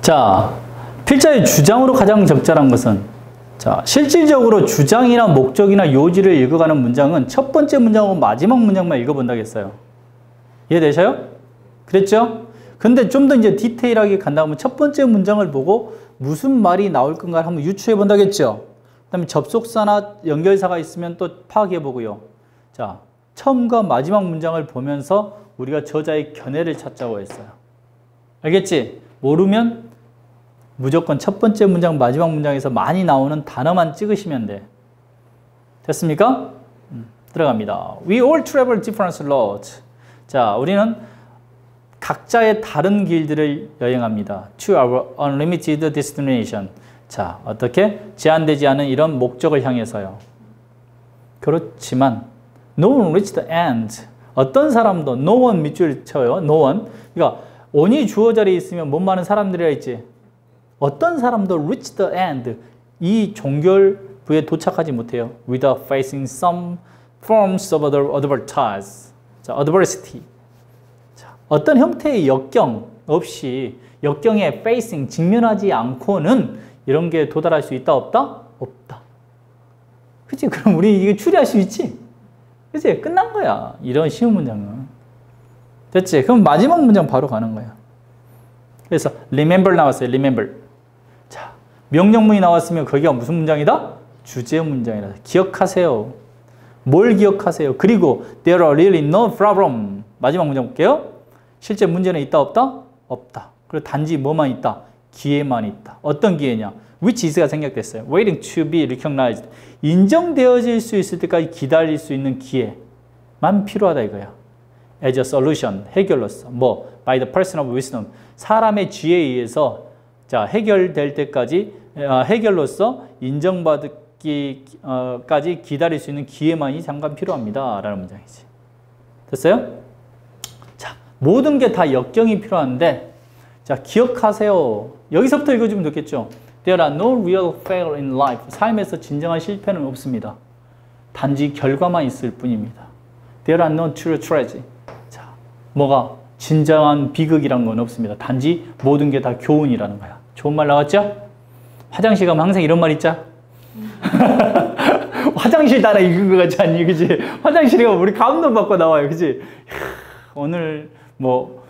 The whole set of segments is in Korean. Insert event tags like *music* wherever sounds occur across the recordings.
자, 필자의 주장으로 가장 적절한 것은 자, 실질적으로 주장이나 목적이나 요지를 읽어가는 문장은 첫 번째 문장하고 마지막 문장만 읽어본다겠어요. 이해되셔요? 그랬죠? 근데 좀 더 이제 디테일하게 간다 하면 첫 번째 문장을 보고 무슨 말이 나올 건가를 한번 유추해 본다겠죠? 그 다음에 접속사나 연결사가 있으면 또 파악해 보고요. 자, 처음과 마지막 문장을 보면서 우리가 저자의 견해를 찾자고 했어요. 알겠지? 모르면 무조건 첫 번째 문장, 마지막 문장에서 많이 나오는 단어만 찍으시면 돼. 됐습니까? 음, 들어갑니다. We all travel different roads. 자, 우리는 각자의 다른 길들을 여행합니다. To our unlimited destination. 자, 어떻게? 제한되지 않은 이런 목적을 향해서요. 그렇지만 no one reached the end. 어떤 사람도 no one 밑줄 쳐요. no one. 그러니까 on이 주어 자리에 있으면 못 많은 사람들이라 있지. 어떤 사람도 reach the end. 이 종결부에 도착하지 못해요. without facing some forms of advertise. 자, adversity. 자, 어떤 형태의 역경 없이 역경에 facing 직면하지 않고는 이런 게 도달할 수 있다 없다? 없다. 그치? 그럼 우리 이게 추리할 수 있지? 그치? 끝난 거야. 이런 쉬운 문장은. 됐지? 그럼 마지막 문장 바로 가는 거야. 그래서 remember 나왔어요. remember. 자, 명령문이 나왔으면 거기가 무슨 문장이다? 주제 문장이다. 기억하세요. 뭘 기억하세요? 그리고 there are really no problem. 마지막 문장 볼게요. 실제 문제는 있다 없다? 없다. 그리고 단지 뭐만 있다? 기회만 있다. 어떤 기회냐? which is가 생략됐어요. waiting to be recognized. 인정되어질 수 있을 때까지 기다릴 수 있는 기회만 필요하다 이거야. as a solution, 해결로서. 뭐, by the person of wisdom. 사람의 지혜에 의해서 자, 해결될 때까지 어, 해결로서 인정받기까지 기다릴 수 있는 기회만이 잠깐 필요합니다. 라는 문장이지. 됐어요? 자, 모든 게 다 역경이 필요한데 자, 기억하세요. 여기서부터 읽어주면 좋겠죠. There are no real failure in life. 삶에서 진정한 실패는 없습니다. 단지 결과만 있을 뿐입니다. There are no true tragedy. 자, 뭐가 진정한 비극이란 건 없습니다. 단지 모든 게 다 교훈이라는 거야. 좋은 말 나왔죠? 화장실 가면 항상 이런 말 있자. *laughs* 화장실 따라 읽은 것 같지 않니? 그지? 화장실에 가면 우리 감동 받고 나와요. 그지? 오늘 뭐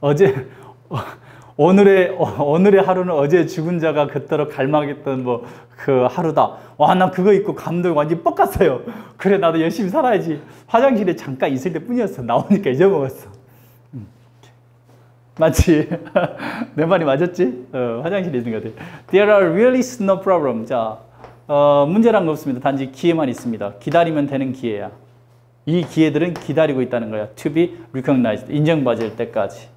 어제 *laughs* 오늘의 오늘의 하루는 어제 죽은 자가 그토록 갈망했던 뭐 그 하루다. 와, 나 그거 입고 감동 완전 뻑갔어요. 그래, 나도 열심히 살아야지. 화장실에 잠깐 있을 때 뿐이었어. 나오니까 잊어먹었어. 음. 맞지? *laughs* 내 말이 맞았지? 어, 화장실에 있는 것 같아. There are really no problem. 자, 어, 문제란 거 없습니다. 단지 기회만 있습니다. 기다리면 되는 기회야. 이 기회들은 기다리고 있다는 거야. To be recognized. 인정받을 때까지.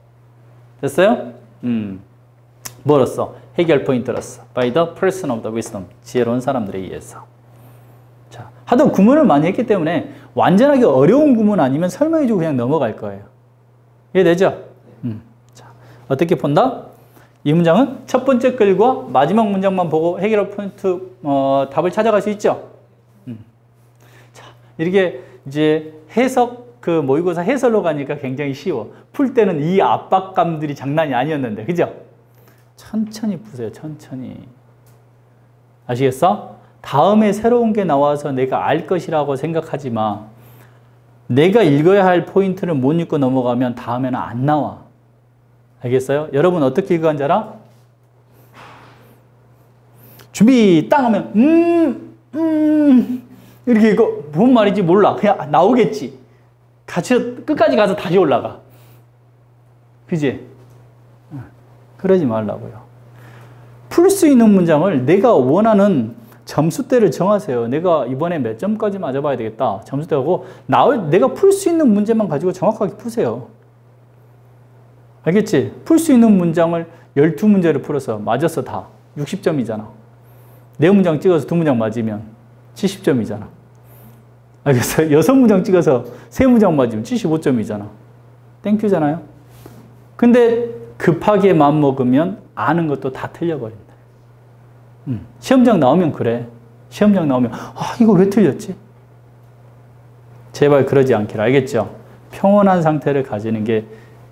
됐어요? 음. 뭐로써? 해결 포인트로서. By the person of the wisdom. 지혜로운 사람들에 의해서. 자, 하도 구문을 많이 했기 때문에 완전하게 어려운 구문 아니면 설명해주고 그냥 넘어갈 거예요. 이해되죠? 음. 자, 어떻게 본다? 이 문장은 첫 번째 글과 마지막 문장만 보고 해결 포인트 어, 답을 찾아갈 수 있죠. 음. 자, 이렇게 이제 해석 그 모의고사 해설로 가니까 굉장히 쉬워. 풀 때는 이 압박감들이 장난이 아니었는데, 그죠? 천천히 푸세요, 천천히. 아시겠어? 다음에 새로운 게 나와서 내가 알 것이라고 생각하지 마. 내가 읽어야 할 포인트를 못 읽고 넘어가면 다음에는 안 나와. 알겠어요? 여러분 어떻게 줄 알아? 준비 땅 하면 음, 음 이렇게 이거 뭔 말인지 몰라. 그냥 나오겠지. 같이 끝까지 가서 다시 올라가. 그지? 그러지 말라고요. 풀 수 있는 문장을 내가 원하는 점수대를 정하세요. 내가 이번에 몇 점까지 맞아봐야 되겠다. 점수대하고 나올 내가 풀 수 있는 문제만 가지고 정확하게 푸세요. 알겠지? 풀 수 있는 문장을 12문제를 풀어서 맞았어 다. 60점이잖아. 네 문장 찍어서 두 문장 맞으면 70점이잖아. 알겠어요? *laughs* 여섯 문장 찍어서 세 문장 맞으면 75점이잖아. 땡큐잖아요? 근데 급하게 마음먹으면 아는 것도 다 틀려버린다. 음, 시험장 나오면 그래. 시험장 나오면 아 이거 왜 틀렸지? 제발 그러지 않기를 알겠죠? 평온한 상태를 가지는 게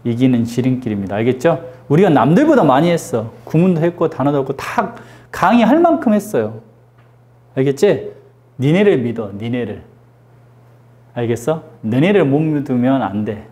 이기는 지름길입니다. 알겠죠? 우리가 남들보다 많이 했어. 구문도 했고 단어도 했고 다 강의할 만큼 했어요. 알겠지? 니네를 믿어. 니네를. 알겠어? 너네를 못 믿으면 안 돼.